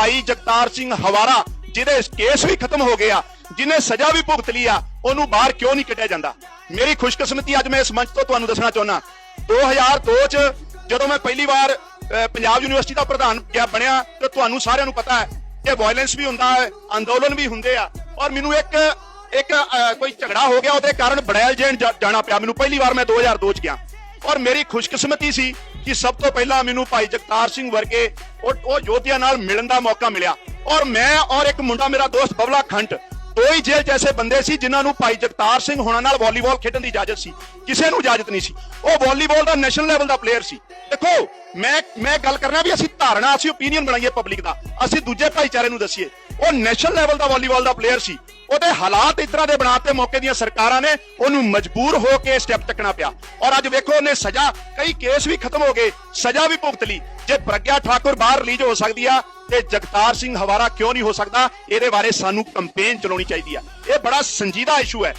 ਭਾਈ ਜਗਤਾਰ ਸਿੰਘ ਹਵਾਰਾ, ਜਿਹਦੇ ਕੇਸ ਵੀ ਖਤਮ ਹੋ ਗਿਆ ਜਿਨੇ ਸਜ਼ਾ ਵੀ ਭੁਗਤ ਲਈ ਆ, ਉਹਨੂੰ ਬਾਹਰ ਕਿਉਂ ਨਹੀਂ ਕੱਢਿਆ ਜਾਂਦਾ? ਮੇਰੀ ਖੁਸ਼ਕਿਸਮਤੀ ਅੱਜ ਮੈਂ ਇਸ ਮੰਚ ਤੋਂ ਤੁਹਾਨੂੰ ਦੱਸਣਾ ਚਾਹੁੰਦਾ। 2002 ਚ ਜਦੋਂ ਮੈਂ ਪਹਿਲੀ ਵਾਰ ਪੰਜਾਬ ਯੂਨੀਵਰਸਿਟੀ ਦਾ ਪ੍ਰਧਾਨ ਗਿਆ ਬਣਿਆ, ਤੇ ਤੁਹਾਨੂੰ ਸਾਰਿਆਂ ਨੂੰ ਪਤਾ ਹੈ ਕਿ ਵਾਇਲੈਂਸ ਵੀ ਹੁੰਦਾ ਹੈ, ਅੰਦੋਲਨ ਵੀ ਹੁੰਦੇ ਆ। ਔਰ ਮੈਨੂੰ ਇੱਕ ਇੱਕ ਕੋਈ ਝਗੜਾ ਹੋ ਗਿਆ, ਉਹਦੇ ਕਾਰਨ ਬੜੈਲ ਜੈਨ ਜਾਣਾ ਪਿਆ। ਮੈਨੂੰ ਪਹਿਲੀ ਵਾਰ ਮੈਂ 2002 ਚ ਗਿਆ। ਔਰ ਮੇਰੀ ਖੁਸ਼ਕਿਸਮਤੀ ਸੀ ਕਿ ਸਭ ਤੋਂ ਪਹਿਲਾਂ ਮੈਨੂੰ ਭਾਈ ਜਗਤਾਰ ਸਿੰਘ ਵਰਗੇ ਉਹ ਉਹ ਯੋਧਿਆਂ ਨਾਲ ਮਿਲਣ ਦਾ ਮੌਕਾ ਮਿਲਿਆ। ਔਰ ਮੈਂ ਔਰ ਇੱਕ ਮੁੰਡਾ ਮੇਰਾ ਦੋਸਤ ਬਬਲਾ ਖੰਟ ਦੋ ਹੀ ਜੇਲ੍ਹ ਜੈਸੇ ਬੰਦੇ ਸੀ ਜਿਨ੍ਹਾਂ ਨੂੰ ਭਾਈ ਜਗਤਾਰ ਸਿੰਘ ਹੋਣਾ ਨਾਲ ਵਾਲੀਬਾਲ ਖੇਡਣ ਦੀ ਇਜਾਜ਼ਤ ਸੀ। ਕਿਸੇ ਨੂੰ ਇਜਾਜ਼ਤ ਨਹੀਂ ਸੀ। ਉਹ ਵਾਲੀਬਾਲ ਦਾ ਨੈਸ਼ਨਲ ਲੈਵਲ ਦਾ ਪਲੇਅਰ ਸੀ। ਦੇਖੋ, ਮੈਂ ਮੈਂ ਗੱਲ ਕਰਨਾ ਵੀ ਅਸੀਂ ਧਾਰਨਾ, ਅਸੀਂ ਓਪੀਨੀਅਨ ਬਣਾਈਏ ਪਬਲਿਕ ਦਾ। ਅਸੀਂ ਦੂਜੇ ਭਾਈਚਾਰੇ ਨੂੰ ਦਸੀਏ। ਉਹ ਨੈਸ਼ਨਲ ਲੈਵਲ ਦਾ ਵਾਲੀਬਾਲ ਦਾ ਪਲੇਅਰ ਸੀ। ਉਹਦੇ ਹਾਲਾਤ ਇਸ ਤਰ੍ਹਾਂ ਦੇ ਬਣਾਤੇ ਮੌਕੇ ਦੀਆਂ ਸਰਕਾਰਾਂ ਨੇ, ਉਹਨੂੰ ਮਜਬੂਰ ਹੋ ਕੇ ਸਟੈਪ ਚੱਕਣਾ ਪਿਆ। ਔਰ ਅੱਜ ਵੇਖੋ, ਉਹਨੇ ਸਜ਼ਾ, ਕਈ ਕੇਸ ਵੀ ਖਤਮ ਹੋ ਗਏ। ਸਜ਼ਾ ਵੀ ਭੁਗਤ ਲਈ। ਜੇ ਪ੍ਰਗਿਆ ਠਾਕੁਰ ਬਾਹਰ ਰਿਲੀਜ਼ ਹੋ ਸਕਦੀ ਆ, ਤੇ ਜਗਤਾਰ ਸਿੰਘ ਹਵਾਰਾ ਕਿਉਂ ਨਹੀਂ ਹੋ ਸਕਦਾ? ਇਹਦੇ ਬਾਰੇ ਸਾਨੂੰ ਕੰਪੇਨ ਚਲਾਉਣੀ ਚਾਹੀਦੀ ਆ। ਇਹ ਬੜਾ ਸੰਜੀਦਾ ਇਸ਼ੂ ਹੈ।